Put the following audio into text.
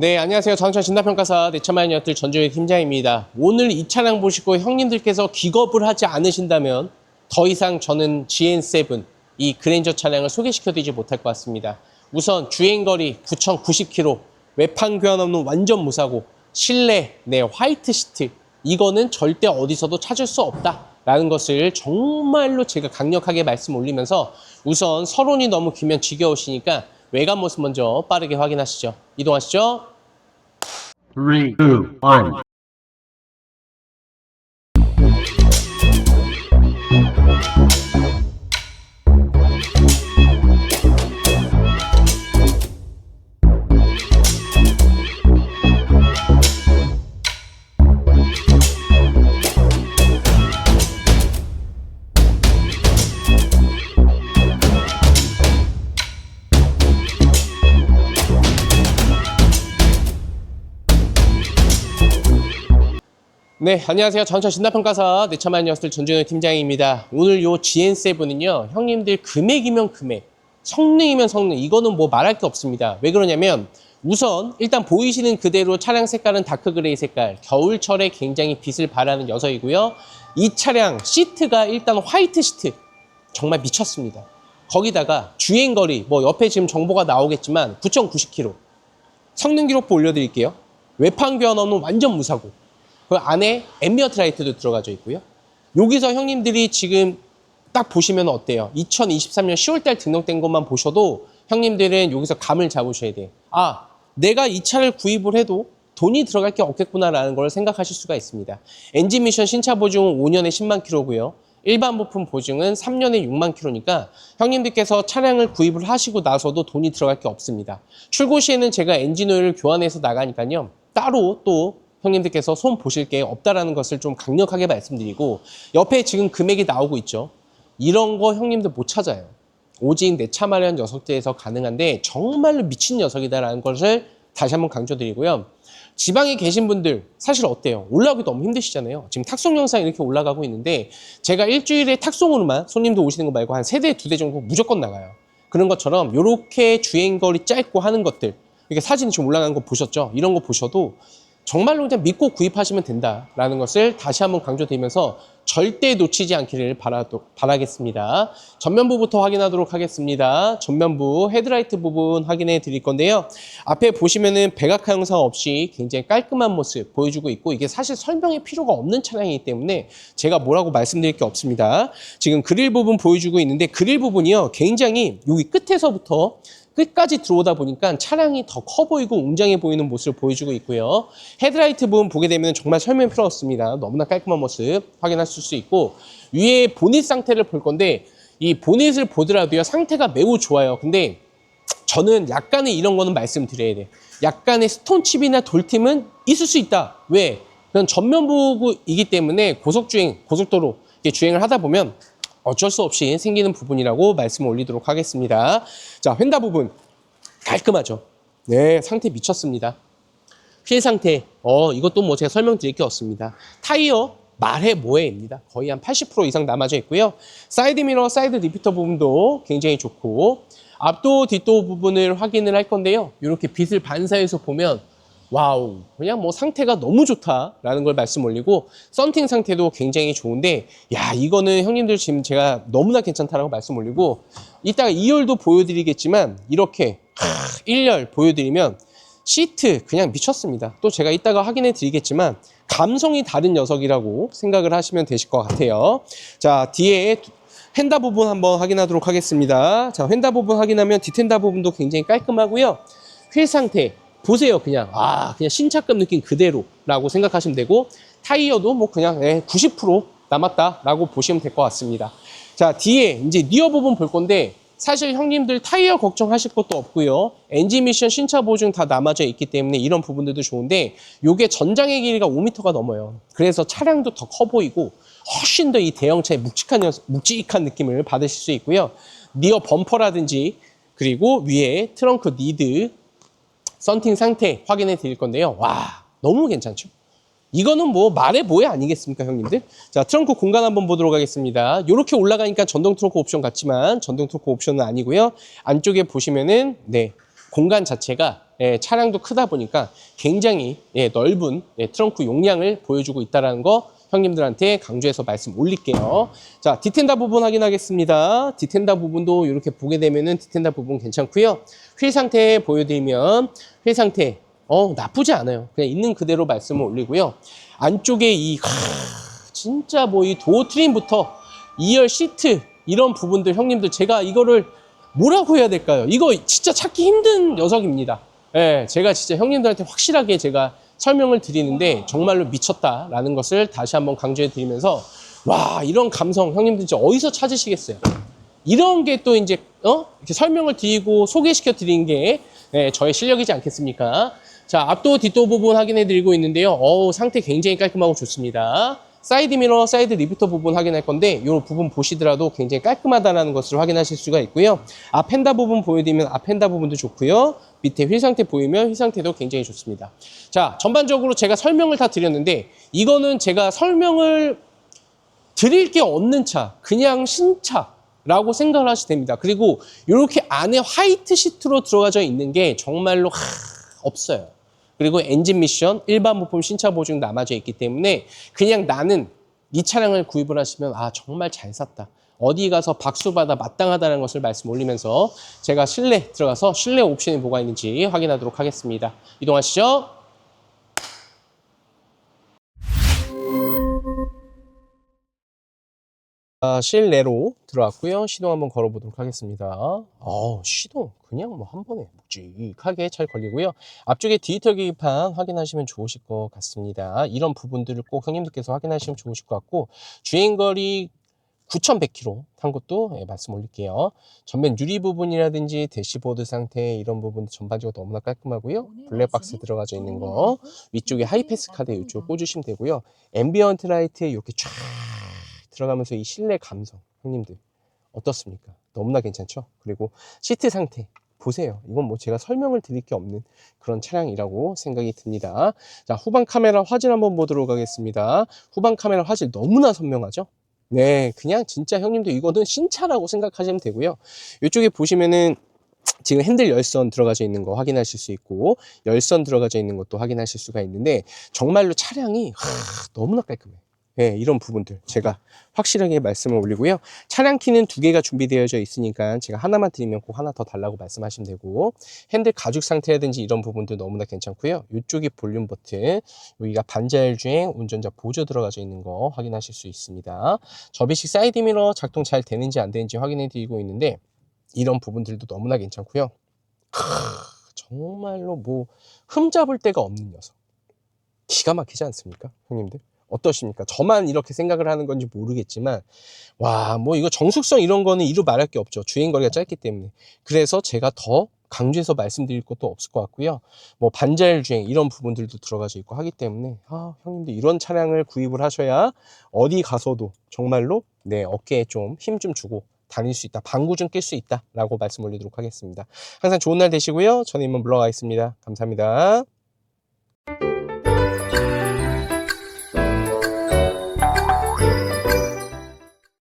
네, 안녕하세요. 자동차 진단평가사 내차마인 여들 전조의 팀장입니다. 오늘 이 차량 보시고 형님들께서 기겁을 하지 않으신다면 더 이상 저는 GN7, 이 그랜저 차량을 소개시켜드리지 못할 것 같습니다. 우선 주행거리 9,090km, 외판 교환 없는 완전 무사고, 실내, 네, 화이트 시트, 이거는 절대 어디서도 찾을 수 없다. 라는 것을 정말로 제가 강력하게 말씀 올리면서 우선 서론이 너무 길면 지겨우시니까 외관 모습 먼저 빠르게 확인하시죠. 이동하시죠. Three, two, one. 네, 안녕하세요. 전차 진단평가사 녀석들 전준호 팀장입니다. 오늘 요 GN7은요, 형님들 금액이면 금액, 성능이면 성능, 이거는 뭐 말할 게 없습니다. 왜 그러냐면, 우선 일단 보이시는 그대로 차량 색깔은 다크 그레이 색깔, 겨울철에 굉장히 빛을 발하는 녀석이고요. 이 차량 시트가 일단 화이트 시트, 정말 미쳤습니다. 거기다가 주행거리, 뭐 옆에 지금 정보가 나오겠지만 9.90km. 성능 기록부 올려드릴게요. 외판 없는 완전 무사고. 그 안에 앰비언트 라이트도 들어가져 있고요. 여기서 형님들이 지금 딱 보시면 어때요? 2023년 10월달 등록된 것만 보셔도 형님들은 여기서 감을 잡으셔야 돼요. 아, 내가 이 차를 구입을 해도 돈이 들어갈 게 없겠구나라는 걸 생각하실 수가 있습니다. 엔진 미션 신차 보증은 5년에 10만 킬로고요. 일반 부품 보증은 3년에 6만 킬로니까 형님들께서 차량을 구입을 하시고 나서도 돈이 들어갈 게 없습니다. 출고 시에는 제가 엔진 오일을 교환해서 나가니까요. 따로 또 형님들께서 손 보실 게 없다라는 것을 좀 강력하게 말씀드리고 옆에 지금 금액이 나오고 있죠. 이런 거 형님들 못 찾아요. 오직 내 차 마련 녀석들에서 가능한데 정말로 미친 녀석이다라는 것을 다시 한번 강조드리고요. 지방에 계신 분들 사실 어때요? 올라오기 너무 힘드시잖아요. 지금 탁송 영상 이렇게 올라가고 있는데 제가 일주일에 탁송으로만 손님들 오시는 거 말고 한 세 대, 두 대 정도 무조건 나가요. 그런 것처럼 이렇게 주행거리 짧고 하는 것들 이렇게 사진 지금 올라가는 거 보셨죠? 이런 거 보셔도 정말로 그냥 믿고 구입하시면 된다라는 것을 다시 한번 강조드리면서 절대 놓치지 않기를 바라도, 바라겠습니다. 전면부부터 확인하도록 하겠습니다. 전면부 헤드라이트 부분 확인해 드릴 건데요. 앞에 보시면은 백악화 영상 없이 굉장히 깔끔한 모습 보여주고 있고 이게 사실 설명이 필요가 없는 차량이기 때문에 제가 뭐라고 말씀드릴 게 없습니다. 지금 그릴 부분 보여주고 있는데 그릴 부분이요. 굉장히 여기 끝에서부터 끝까지 들어오다 보니까 차량이 더 커 보이고 웅장해 보이는 모습을 보여주고 있고요. 헤드라이트 부분 보게 되면 정말 설명 필요 없습니다. 너무나 깔끔한 모습 확인하실 수 있고 위에 보닛 상태를 볼 건데 이 보닛을 보더라도요 상태가 매우 좋아요. 근데 저는 약간의 이런 거는 말씀드려야 돼. 약간의 스톤칩이나 돌팀은 있을 수 있다. 왜? 그건 전면부이기 때문에 고속주행, 고속도로 주행을 하다 보면 어쩔 수 없이 생기는 부분이라고 말씀을 올리도록 하겠습니다. 자, 휀다 부분 깔끔하죠. 네, 상태 미쳤습니다. 휠 상태, 어, 이것도 뭐 제가 설명드릴 게 없습니다. 타이어 말해 뭐해입니다. 거의 한 80% 이상 남아져 있고요. 사이드 미러, 사이드 리피터 부분도 굉장히 좋고 앞도 뒷도 부분을 확인을 할 건데요. 이렇게 빛을 반사해서 보면 와우 그냥 뭐 상태가 너무 좋다라는 걸 말씀 올리고 썬팅 상태도 굉장히 좋은데 야 이거는 형님들 지금 제가 너무나 괜찮다라고 말씀 올리고 이따가 2열도 보여드리겠지만 이렇게 하, 1열 보여드리면 시트 그냥 미쳤습니다. 또 제가 이따가 확인해 드리겠지만 감성이 다른 녀석이라고 생각을 하시면 되실 것 같아요. 자 뒤에 휀다 부분 한번 확인하도록 하겠습니다. 자 휀다 부분 확인하면 뒷핸다 부분도 굉장히 깔끔하고요. 휠 상태 보세요 그냥. 아 그냥 신차급 느낌 그대로라고 생각하시면 되고 타이어도 뭐 그냥 예, 90% 남았다라고 보시면 될 것 같습니다. 자 뒤에 이제 니어 부분 볼 건데 사실 형님들 타이어 걱정하실 것도 없고요. 엔진 미션 신차 보증 다 남아져 있기 때문에 이런 부분들도 좋은데 요게 전장의 길이가 5m가 넘어요. 그래서 차량도 더 커 보이고 훨씬 더 이 대형차의 묵직한 묵직한 느낌을 받으실 수 있고요. 니어 범퍼라든지 그리고 위에 트렁크 니드 썬팅 상태 확인해 드릴 건데요. 와, 너무 괜찮죠? 이거는 뭐 말해 뭐해 아니겠습니까, 형님들? 자, 트렁크 공간 한번 보도록 하겠습니다. 이렇게 올라가니까 전동 트렁크 옵션 같지만 전동 트렁크 옵션은 아니고요. 안쪽에 보시면은 네, 공간 자체가 예, 차량도 크다 보니까 굉장히 예, 넓은 예, 트렁크 용량을 보여주고 있다는 거 형님들한테 강조해서 말씀 올릴게요. 자, 디텐다 부분 확인하겠습니다. 디텐다 부분도 이렇게 보게 되면은 디텐다 부분 괜찮고요. 휠 상태 보여드리면 휠 상태 어 나쁘지 않아요. 그냥 있는 그대로 말씀을 올리고요. 안쪽에 이 하, 진짜 뭐 이 도어 트림부터 2열 시트 이런 부분들 형님들 제가 이거를 뭐라고 해야 될까요? 이거 진짜 찾기 힘든 녀석입니다. 예, 제가 진짜 형님들한테 확실하게 제가 설명을 드리는데 정말로 미쳤다라는 것을 다시 한번 강조해 드리면서 와 이런 감성 형님들 진짜 어디서 찾으시겠어요? 이런 게 또 이제 어 이렇게 설명을 드리고 소개시켜 드리는 게 예, 저의 실력이지 않겠습니까? 자 앞도 뒷도 부분 확인해 드리고 있는데요. 어우 상태 굉장히 깔끔하고 좋습니다. 사이드 미러, 사이드 리부터 부분 확인할 건데 이 부분 보시더라도 굉장히 깔끔하다는 것을 확인하실 수가 있고요. 앞 펜다 부분 보여드리면 앞 펜다 부분도 좋고요. 밑에 휠 상태 보이면 휠 상태도 굉장히 좋습니다. 자 전반적으로 제가 설명을 다 드렸는데 이거는 제가 설명을 드릴 게 없는 차, 그냥 신차 라고 생각을 하시면 됩니다. 그리고 이렇게 안에 화이트 시트로 들어가져 있는 게 정말로 하, 없어요. 그리고 엔진 미션, 일반 부품 신차 보증 남아져 있기 때문에 그냥 나는 이 차량을 구입을 하시면 아 정말 잘 샀다. 어디 가서 박수 받아 마땅하다는 것을 말씀 올리면서 제가 실내 들어가서 실내 옵션이 뭐가 있는지 확인하도록 하겠습니다. 이동하시죠. 아, 실내로 들어왔고요. 시동 한번 걸어보도록 하겠습니다. 어, 시동 그냥 뭐 한 번에 묵직하게 잘 걸리고요. 앞쪽에 디지털 계기판 확인하시면 좋으실 것 같습니다. 이런 부분들을 꼭 형님들께서 확인하시면 좋으실 것 같고 주행거리 9,100km 탄 것도 예, 말씀 올릴게요. 전면 유리 부분이라든지 대시보드 상태 이런 부분 전반적으로 너무나 깔끔하고요. 블랙박스 들어가져 있는 거 위쪽에 하이패스 카드 이쪽 꽂으시면 되고요. 앰비언트 라이트에 이렇게 쫙 들어가면서 이 실내 감성 형님들 어떻습니까? 너무나 괜찮죠? 그리고 시트 상태 보세요. 이건 뭐 제가 설명을 드릴 게 없는 그런 차량이라고 생각이 듭니다. 자, 후방 카메라 화질 한번 보도록 하겠습니다. 후방 카메라 화질 너무나 선명하죠? 네, 그냥 진짜 형님들 이거는 신차라고 생각하시면 되고요. 이쪽에 보시면은 지금 핸들 열선 들어가져 있는 거 확인하실 수 있고 열선 들어가져 있는 것도 확인하실 수가 있는데 정말로 차량이 하, 너무나 깔끔해 요. 네, 이런 부분들 제가 확실하게 말씀을 올리고요. 차량 키는 두 개가 준비되어져 있으니까 제가 하나만 드리면 꼭 하나 더 달라고 말씀하시면 되고 핸들 가죽 상태라든지 이런 부분들 너무나 괜찮고요. 이쪽이 볼륨 버튼, 여기가 반자율 주행, 운전자 보조 들어가져 있는 거 확인하실 수 있습니다. 접이식 사이드 미러 작동 잘 되는지 안 되는지 확인해 드리고 있는데 이런 부분들도 너무나 괜찮고요. 크, 정말로 뭐 흠잡을 데가 없는 녀석. 기가 막히지 않습니까, 형님들? 어떠십니까? 저만 이렇게 생각을 하는 건지 모르겠지만, 와, 뭐 이거 정숙성 이런 거는 이루 말할 게 없죠. 주행거리가 짧기 때문에. 그래서 제가 더 강조해서 말씀드릴 것도 없을 것 같고요. 뭐 반자율 주행 이런 부분들도 들어가져 있고 하기 때문에, 아, 형님들 이런 차량을 구입을 하셔야 어디 가서도 정말로 네, 어깨에 좀힘좀 주고 다닐 수 있다. 방구 좀 낄 수 있다. 라고 말씀 올리도록 하겠습니다. 항상 좋은 날 되시고요. 저는 이만 물러가겠습니다. 감사합니다.